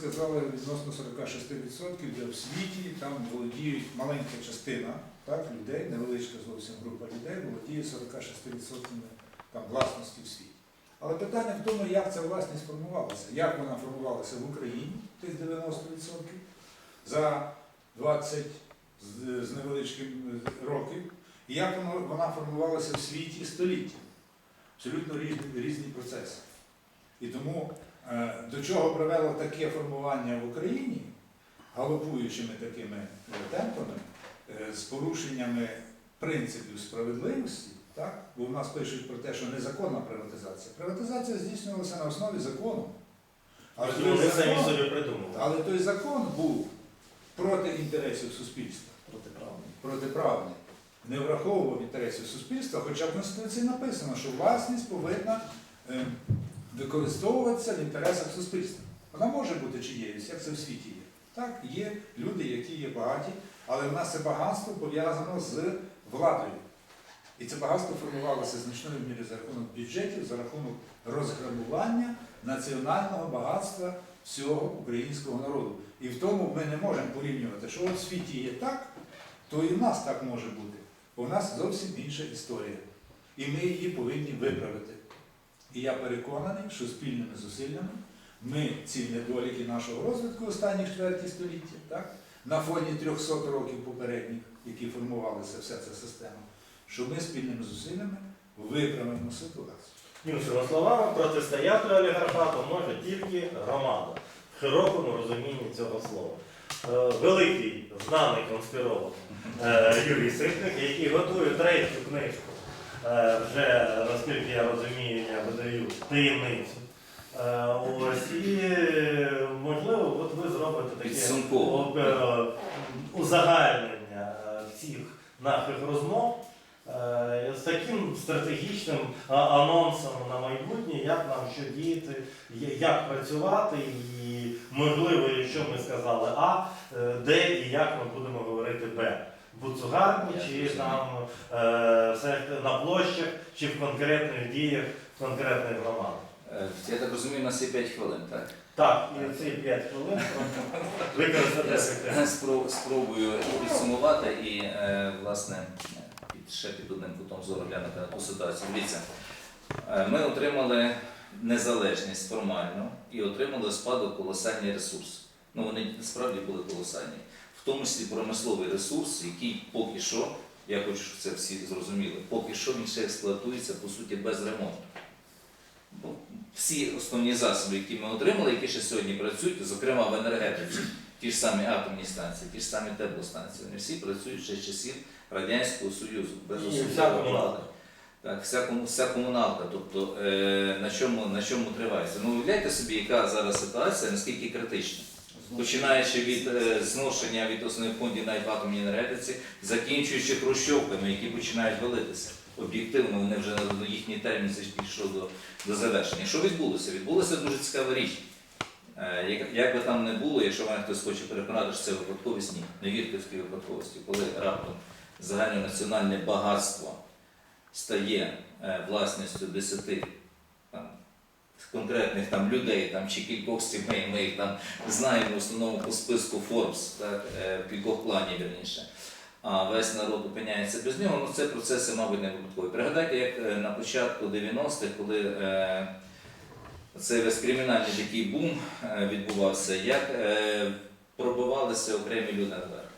сказали, відносно 46%, де в світі там володіють маленька частина так, людей, невеличка зовсім група людей, володіє 46% там, власності в світі. Але питання в тому, як ця власність формувалася. Як вона формувалася в Україні, десь 90%, за 20 з, невеличким років, і як вона формувалася в світі століття. Абсолютно різні, різні процеси. І тому до чого привело таке формування в Україні, галопуючими такими е, темпами, е, з порушеннями принципів справедливості, так? бо в нас пишуть про те, що незаконна приватизація. Приватизація здійснювалася на основі закону. Але Тому той, закон, собі але той закон був проти інтересів суспільства Протиправний. протиправний, не враховував інтересів суспільства, хоча в Конституції написано, що власність повинна е, використовуватися в інтересах суспільства. Вона може бути чиєюсь, як це в світі є. Так, є люди, які є багаті, але в нас це багатство пов'язано з владою. І це багатство формувалося значною мірою за рахунок бюджетів, за рахунок розграбування національного багатства всього українського народу. І в тому ми не можемо порівнювати, що в світі є так, то і в нас так може бути. Бо в нас зовсім інша історія. І ми її повинні виправити. І я переконаний, що спільними зусиллями ми ці недоліки нашого розвитку останніх чверті століття, так, на фоні 300 років попередніх, які формувалася вся ця система, що ми спільними зусиллями виправимо ситуацію. Іншими словами, протистояти олігархату може тільки громада в широкому розумінні цього слова. Е, Великий знаний конспіролог е, Юрій Ситник, який готує третю книжку, вже, наскільки я розумію, я видаю таємницю. Е, Ось, і е, можливо, от ви зробите таке об- е, узагальнення е, всіх наших розмов. Е, З таким стратегічним анонсом на майбутнє, як нам що діяти, як працювати, і можливо, якщо ми сказали А, е, де і як ми будемо говорити Б. Буцугарні, чи там е, все на площах, чи в конкретних діях в конкретних громад. Е, Я так розумію, у нас є 5 хвилин, так? Так, і ці 5 хвилин використати ефективно. спробую підсумувати і, е, власне, під, ще під одним кутом зору глянути на ту ситуацію. Дивіться, ми отримали незалежність формально і отримали спадок колосальні ресурси. Ну, вони справді були колосальні. В тому числі промисловий ресурс, який поки що, я хочу, щоб це всі зрозуміли, поки що він ще експлуатується, по суті, без ремонту. Ну, всі основні засоби, які ми отримали, які ще сьогодні працюють, зокрема в енергетиці, ті ж самі атомні станції, ті ж самі теплостанції, вони всі працюють ще з часів Радянського Союзу, без особливої влади. Так, вся, вся комуналка, тобто е, на, чому, на чому тривається. Ну, уявляйте собі, яка зараз ситуація, наскільки критична. Починаючи від е, зношення від основних фондів навіть в атомній енергетиці, закінчуючи хрущовками, які починають валитися. Об'єктивно, вони вже ну, їхній термін це до, до завершення. Що відбулося? Відбулася дуже цікава річ. Е, Як, як би там не було, якщо мене хтось хоче переконати, що це випадковість, ні, не вірте в ті випадковості, коли раптом загальнонаціональне багатство стає е, власністю 10 там, конкретних там, людей там, чи кількох сімей, ми їх там знаємо в основному по списку Forbes, так, е, в кількох планів вірніше. А весь народ опиняється без нього, ну це процеси, мабуть, не випадкові. Пригадайте, як е, на початку 90-х, коли е, цей весь кримінальний такий бум е, відбувався, як е, пробивалися окремі люди наверх,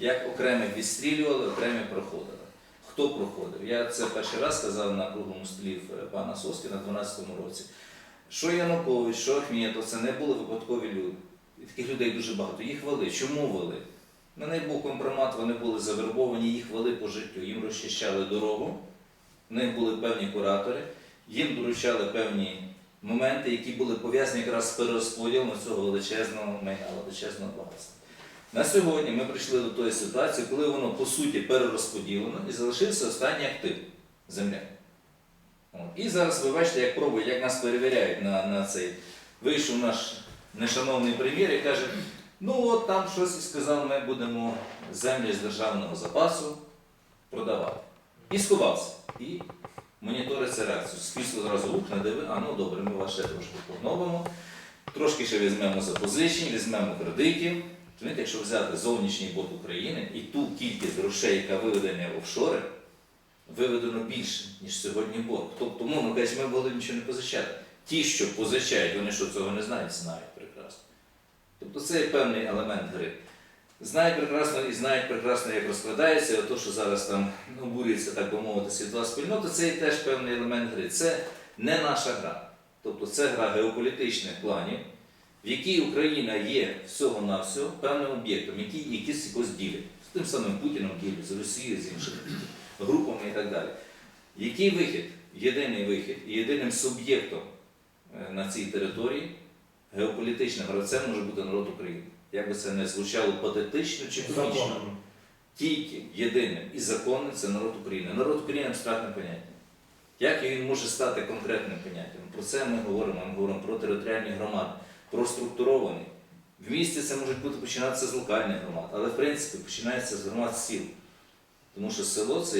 як окремих відстрілювали, окремі проходили. Хто проходив? Я це перший раз сказав на круглому столі пана Соскіна в 12-му році. Що Янукович, що Ахметов, це не були випадкові люди. І таких людей дуже багато. Їх вели. Чому вели? На них був компромат, вони були завербовані, їх вели по життю, їм розчищали дорогу, в них були певні куратори, їм доручали певні моменти, які були пов'язані якраз з перерозподілом цього величезного майна, величезного багатства. На сьогодні ми прийшли до тої ситуації, коли воно по суті перерозподілено і залишився останній актив земля. І зараз ви бачите, як пробують, як нас перевіряють на, на цей. Вийшов наш нешановний прем'єр і каже, ну от там щось і сказав, ми будемо землі з державного запасу продавати. І сховався. І моніториться реакцію. Суспільство зразу ух, не диви, а ну добре, ми вас ще трошки поновимо. Трошки ще візьмемо запозичень, візьмемо кредитів. Якщо взяти зовнішній борг України і ту кількість грошей, яка виведена в офшори, виведено більше, ніж сьогодні борг. Тобто, мовно кажучи, ми могли нічого не позичати. Ті, що позичають, вони що цього не знають, знають прекрасно. Тобто це є певний елемент гри. Знають прекрасно і знають прекрасно, як розкладається, то, що зараз там ну, бурюється, так би мовити, світова спільнота, це є теж певний елемент гри. Це не наша гра. Тобто це гра геополітичних планів, в якій Україна є всього-навсього певним об'єктом, який якийсь якось ділить. З тим самим Путіном ділить, з Росією, з іншими групами і так далі. Який вихід? Єдиний вихід і єдиним суб'єктом е, на цій території геополітичним гравцем може бути народ України. Як би це не звучало патетично чи комічно, тільки єдиним і законним це народ України. Народ України абстрактне поняття. Як він може стати конкретним поняттям? Про це ми говоримо. Ми говоримо про територіальні громади, про структуровані. В місті це може бути починатися з локальних громад, але в принципі починається з громад сіл. Тому що село це